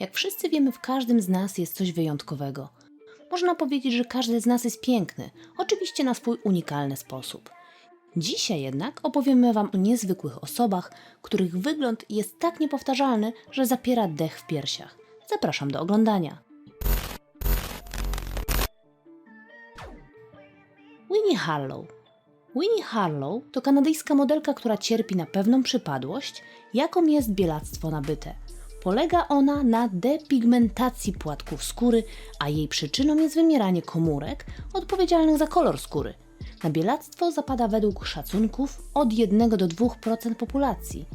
Jak wszyscy wiemy, w każdym z nas jest coś wyjątkowego. Można powiedzieć, że każdy z nas jest piękny, oczywiście na swój unikalny sposób. Dzisiaj jednak opowiemy Wam o niezwykłych osobach, których wygląd jest tak niepowtarzalny, że zapiera dech w piersiach. Zapraszam do oglądania. Winnie Harlow. Winnie Harlow to kanadyjska modelka, która cierpi na pewną przypadłość, jaką jest bielactwo nabyte. Polega ona na depigmentacji płatków skóry, a jej przyczyną jest wymieranie komórek odpowiedzialnych za kolor skóry. Na bielactwo zapada według szacunków od 1 do 2% populacji.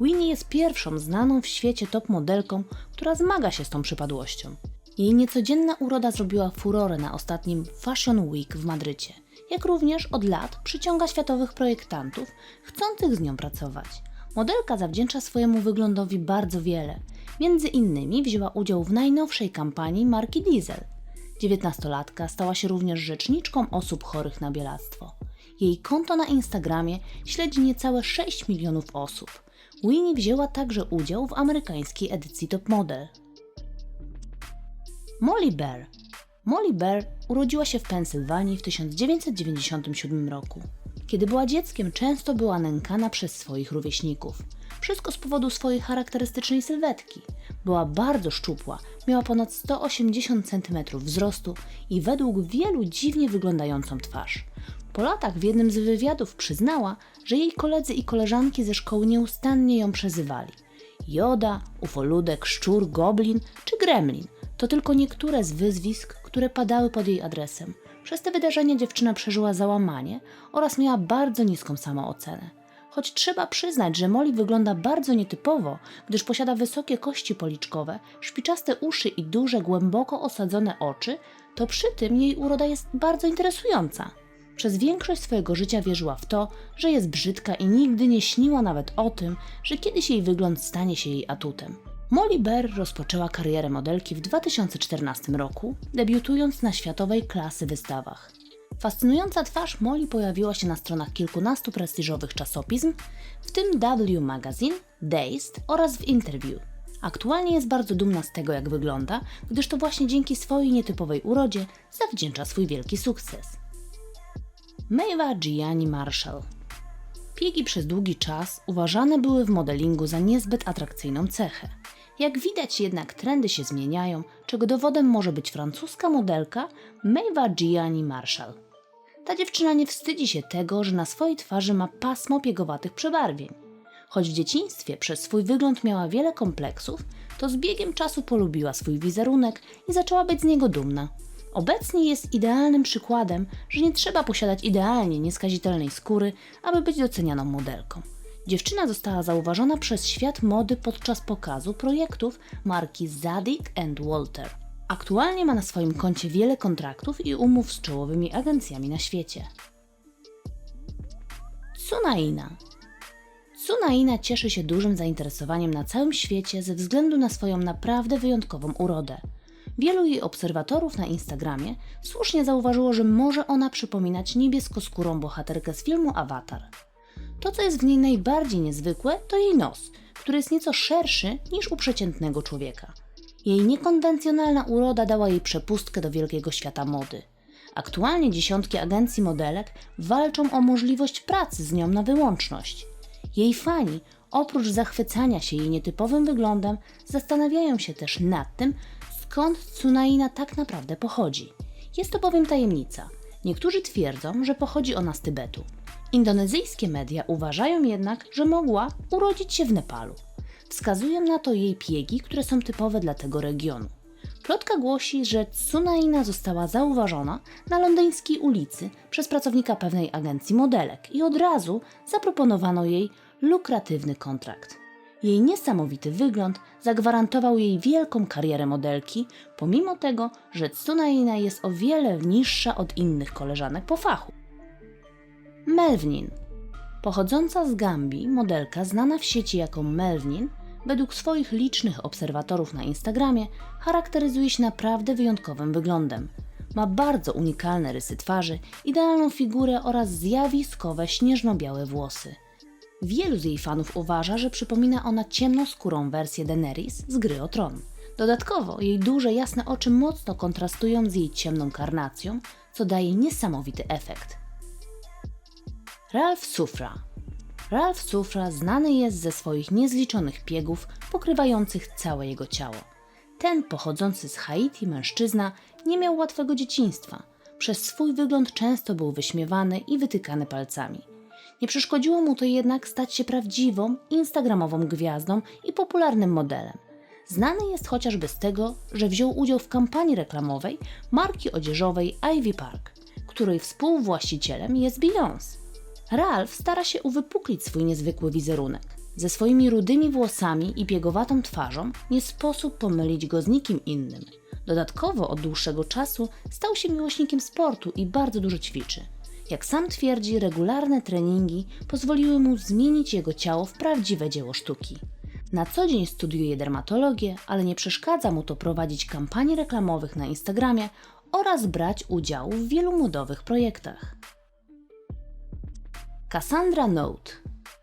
Winnie jest pierwszą znaną w świecie top modelką, która zmaga się z tą przypadłością. Jej niecodzienna uroda zrobiła furorę na ostatnim Fashion Week w Madrycie, jak również od lat przyciąga światowych projektantów chcących z nią pracować. Modelka zawdzięcza swojemu wyglądowi bardzo wiele. Między innymi wzięła udział w najnowszej kampanii marki Diesel. Dziewiętnastolatka stała się również rzeczniczką osób chorych na bielactwo. Jej konto na Instagramie śledzi niecałe 6 milionów osób. Winnie wzięła także udział w amerykańskiej edycji Top Model. Molly Bear. Molly Bear urodziła się w Pensylwanii w 1997 roku. Kiedy była dzieckiem, często była nękana przez swoich rówieśników. Wszystko z powodu swojej charakterystycznej sylwetki. Była bardzo szczupła, miała ponad 180 cm wzrostu i według wielu dziwnie wyglądającą twarz. Po latach w jednym z wywiadów przyznała, że jej koledzy i koleżanki ze szkoły nieustannie ją przezywali. Joda, ufoludek, szczur, goblin czy gremlin to tylko niektóre z wyzwisk, które padały pod jej adresem. Przez te wydarzenia dziewczyna przeżyła załamanie oraz miała bardzo niską samoocenę. Choć trzeba przyznać, że Molly wygląda bardzo nietypowo, gdyż posiada wysokie kości policzkowe, szpiczaste uszy i duże, głęboko osadzone oczy, to przy tym jej uroda jest bardzo interesująca. Przez większość swojego życia wierzyła w to, że jest brzydka i nigdy nie śniła nawet o tym, że kiedyś jej wygląd stanie się jej atutem. Molly Bear rozpoczęła karierę modelki w 2014 roku, debiutując na światowej klasy wystawach. Fascynująca twarz Molly pojawiła się na stronach kilkunastu prestiżowych czasopism, w tym W Magazine, Dazed oraz w Interview. Aktualnie jest bardzo dumna z tego, jak wygląda, gdyż to właśnie dzięki swojej nietypowej urodzie zawdzięcza swój wielki sukces. Maeva Gianni Marshall Piegi przez długi czas uważane były w modelingu za niezbyt atrakcyjną cechę. Jak widać jednak trendy się zmieniają, czego dowodem może być francuska modelka Maeva Gianni Marshall. Ta dziewczyna nie wstydzi się tego, że na swojej twarzy ma pasmo piegowatych przebarwień. Choć w dzieciństwie przez swój wygląd miała wiele kompleksów, to z biegiem czasu polubiła swój wizerunek i zaczęła być z niego dumna. Obecnie jest idealnym przykładem, że nie trzeba posiadać idealnie nieskazitelnej skóry, aby być docenianą modelką. Dziewczyna została zauważona przez świat mody podczas pokazu projektów marki Zadig and Walter. Aktualnie ma na swoim koncie wiele kontraktów i umów z czołowymi agencjami na świecie. Tsunaina Tsunaina cieszy się dużym zainteresowaniem na całym świecie ze względu na swoją naprawdę wyjątkową urodę. Wielu jej obserwatorów na Instagramie słusznie zauważyło, że może ona przypominać niebieskoskórą bohaterkę z filmu Avatar. To, co jest w niej najbardziej niezwykłe, to jej nos, który jest nieco szerszy niż u przeciętnego człowieka. Jej niekonwencjonalna uroda dała jej przepustkę do wielkiego świata mody. Aktualnie dziesiątki agencji modelek walczą o możliwość pracy z nią na wyłączność. Jej fani, oprócz zachwycania się jej nietypowym wyglądem, zastanawiają się też nad tym, skąd Tsunaina tak naprawdę pochodzi. Jest to bowiem tajemnica. Niektórzy twierdzą, że pochodzi ona z Tybetu. Indonezyjskie media uważają jednak, że mogła urodzić się w Nepalu. Wskazują na to jej piegi, które są typowe dla tego regionu. Plotka głosi, że Tsunaina została zauważona na londyńskiej ulicy przez pracownika pewnej agencji modelek i od razu zaproponowano jej lukratywny kontrakt. Jej niesamowity wygląd zagwarantował jej wielką karierę modelki, pomimo tego, że Tsunaina jest o wiele niższa od innych koleżanek po fachu. Melvin. Pochodząca z Gambii, modelka znana w sieci jako Melvin, według swoich licznych obserwatorów na Instagramie, charakteryzuje się naprawdę wyjątkowym wyglądem. Ma bardzo unikalne rysy twarzy, idealną figurę oraz zjawiskowe śnieżno-białe włosy. Wielu z jej fanów uważa, że przypomina ona ciemnoskórą wersję Daenerys z gry o tron. Dodatkowo jej duże, jasne oczy mocno kontrastują z jej ciemną karnacją, co daje niesamowity efekt. Ralph Sufra Ralph Sufra znany jest ze swoich niezliczonych piegów pokrywających całe jego ciało. Ten pochodzący z Haiti mężczyzna nie miał łatwego dzieciństwa. Przez swój wygląd często był wyśmiewany i wytykany palcami. Nie przeszkodziło mu to jednak stać się prawdziwą, instagramową gwiazdą i popularnym modelem. Znany jest chociażby z tego, że wziął udział w kampanii reklamowej marki odzieżowej Ivy Park, której współwłaścicielem jest Beyoncé. Ralph stara się uwypuklić swój niezwykły wizerunek. Ze swoimi rudymi włosami i piegowatą twarzą nie sposób pomylić go z nikim innym. Dodatkowo od dłuższego czasu stał się miłośnikiem sportu i bardzo dużo ćwiczy. Jak sam twierdzi, regularne treningi pozwoliły mu zmienić jego ciało w prawdziwe dzieło sztuki. Na co dzień studiuje dermatologię, ale nie przeszkadza mu to prowadzić kampanii reklamowych na Instagramie oraz brać udział w wielu modowych projektach. Cassandra Note.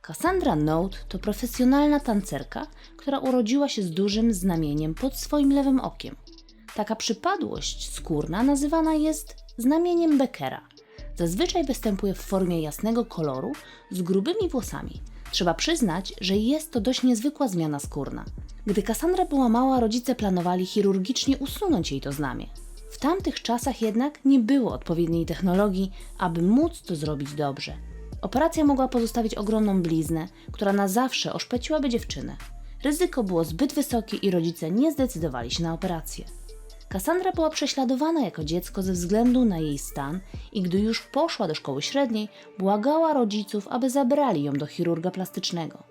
Cassandra Note to profesjonalna tancerka, która urodziła się z dużym znamieniem pod swoim lewym okiem. Taka przypadłość skórna nazywana jest znamieniem Beckera. Zazwyczaj występuje w formie jasnego koloru z grubymi włosami. Trzeba przyznać, że jest to dość niezwykła zmiana skórna. Gdy Cassandra była mała, rodzice planowali chirurgicznie usunąć jej to znamie. W tamtych czasach jednak nie było odpowiedniej technologii, aby móc to zrobić dobrze. Operacja mogła pozostawić ogromną bliznę, która na zawsze oszpeciłaby dziewczynę. Ryzyko było zbyt wysokie i rodzice nie zdecydowali się na operację. Kassandra była prześladowana jako dziecko ze względu na jej stan i gdy już poszła do szkoły średniej, błagała rodziców, aby zabrali ją do chirurga plastycznego.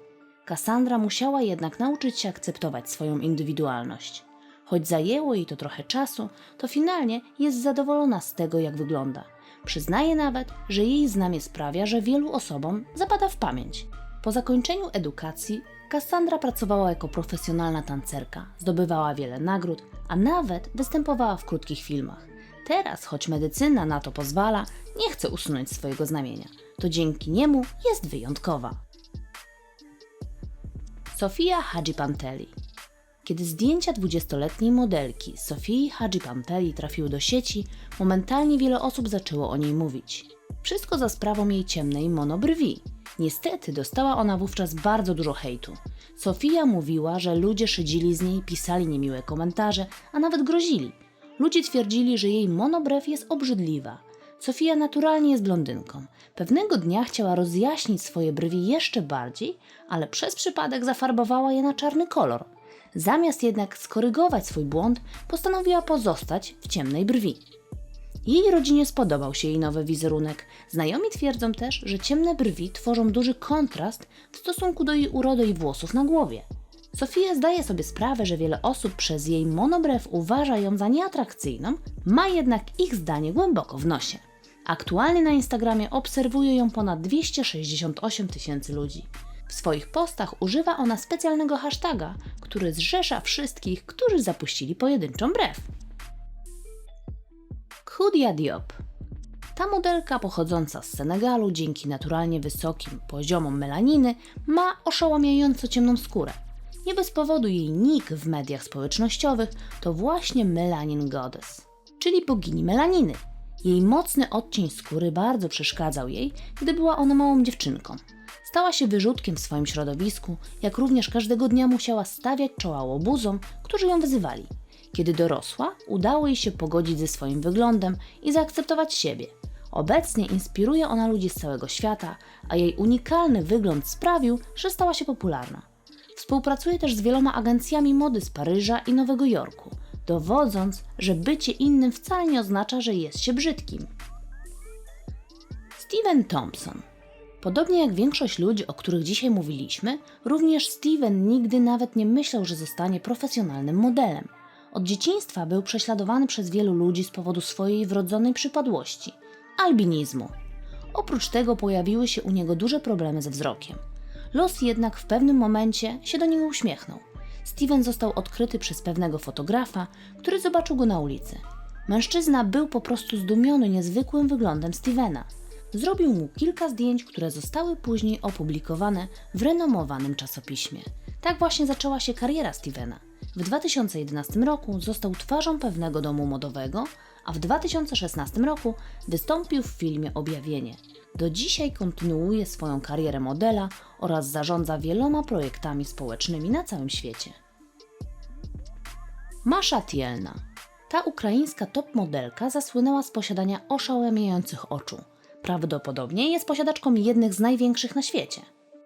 Kassandra musiała jednak nauczyć się akceptować swoją indywidualność. Choć zajęło jej to trochę czasu, to finalnie jest zadowolona z tego, jak wygląda. Przyznaje nawet, że jej znamie sprawia, że wielu osobom zapada w pamięć. Po zakończeniu edukacji Cassandra pracowała jako profesjonalna tancerka, zdobywała wiele nagród, a nawet występowała w krótkich filmach. Teraz, choć medycyna na to pozwala, nie chce usunąć swojego znamienia. To dzięki niemu jest wyjątkowa. Sofia Hadjipantelli kiedy zdjęcia 20-letniej modelki Sofii Hadjipantelli trafiły do sieci, momentalnie wiele osób zaczęło o niej mówić. Wszystko za sprawą jej ciemnej monobrwi. Niestety dostała ona wówczas bardzo dużo hejtu. Sofia mówiła, że ludzie szydzili z niej, pisali niemiłe komentarze, a nawet grozili. Ludzie twierdzili, że jej monobrew jest obrzydliwa. Sofia naturalnie jest blondynką. Pewnego dnia chciała rozjaśnić swoje brwi jeszcze bardziej, ale przez przypadek zafarbowała je na czarny kolor. Zamiast jednak skorygować swój błąd, postanowiła pozostać w ciemnej brwi. Jej rodzinie spodobał się jej nowy wizerunek. Znajomi twierdzą też, że ciemne brwi tworzą duży kontrast w stosunku do jej urody i włosów na głowie. Sofia zdaje sobie sprawę, że wiele osób przez jej monobrew uważa ją za nieatrakcyjną, ma jednak ich zdanie głęboko w nosie. Aktualnie na Instagramie obserwuje ją ponad 268 tysięcy ludzi. W swoich postach używa ona specjalnego hashtaga, który zrzesza wszystkich, którzy zapuścili pojedynczą brew. Khudia Diop ta modelka pochodząca z Senegalu dzięki naturalnie wysokim poziomom melaniny ma oszałamiająco ciemną skórę. Nie bez powodu jej nick w mediach społecznościowych to właśnie Melanin Goddess, czyli bogini melaniny. Jej mocny odcień skóry bardzo przeszkadzał jej, gdy była ona małą dziewczynką. Stała się wyrzutkiem w swoim środowisku, jak również każdego dnia musiała stawiać czoła łobuzom, którzy ją wyzywali. Kiedy dorosła, udało jej się pogodzić ze swoim wyglądem i zaakceptować siebie. Obecnie inspiruje ona ludzi z całego świata, a jej unikalny wygląd sprawił, że stała się popularna. Współpracuje też z wieloma agencjami mody z Paryża i Nowego Jorku, dowodząc, że bycie innym wcale nie oznacza, że jest się brzydkim. Steven Thompson Podobnie jak większość ludzi, o których dzisiaj mówiliśmy, również Steven nigdy nawet nie myślał, że zostanie profesjonalnym modelem. Od dzieciństwa był prześladowany przez wielu ludzi z powodu swojej wrodzonej przypadłości albinizmu. Oprócz tego pojawiły się u niego duże problemy ze wzrokiem. Los jednak w pewnym momencie się do niego uśmiechnął. Steven został odkryty przez pewnego fotografa, który zobaczył go na ulicy. Mężczyzna był po prostu zdumiony niezwykłym wyglądem Stevena. Zrobił mu kilka zdjęć, które zostały później opublikowane w renomowanym czasopiśmie. Tak właśnie zaczęła się kariera Stevena. W 2011 roku został twarzą pewnego domu modowego, a w 2016 roku wystąpił w filmie Objawienie. Do dzisiaj kontynuuje swoją karierę modela oraz zarządza wieloma projektami społecznymi na całym świecie. Masza Tielna. Ta ukraińska top modelka zasłynęła z posiadania oszałamiających oczu. Prawdopodobnie jest posiadaczką jednych z największych na świecie.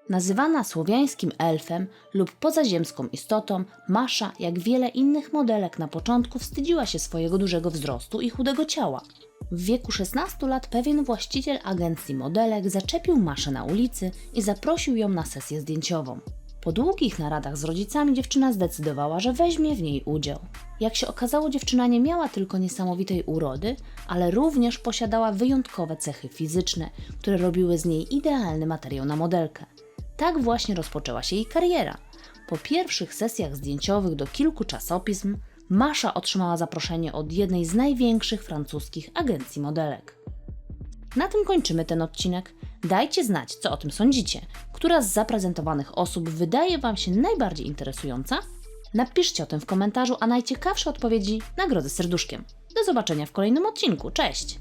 Nazywana słowiańskim elfem lub pozaziemską istotą, Masza, jak wiele innych modelek na początku, wstydziła się swojego dużego wzrostu i chudego ciała. W wieku 16 lat pewien właściciel agencji modelek zaczepił Maszę na ulicy i zaprosił ją na sesję zdjęciową. Po długich naradach z rodzicami dziewczyna zdecydowała, że weźmie w niej udział. Jak się okazało, dziewczyna nie miała tylko niesamowitej urody, ale również posiadała wyjątkowe cechy fizyczne, które robiły z niej idealny materiał na modelkę. Tak właśnie rozpoczęła się jej kariera. Po pierwszych sesjach zdjęciowych do kilku czasopism, Masza otrzymała zaproszenie od jednej z największych francuskich agencji modelek. Na tym kończymy ten odcinek. Dajcie znać, co o tym sądzicie. Która z zaprezentowanych osób wydaje Wam się najbardziej interesująca? Napiszcie o tym w komentarzu, a najciekawsze odpowiedzi nagrodzę serduszkiem. Do zobaczenia w kolejnym odcinku. Cześć!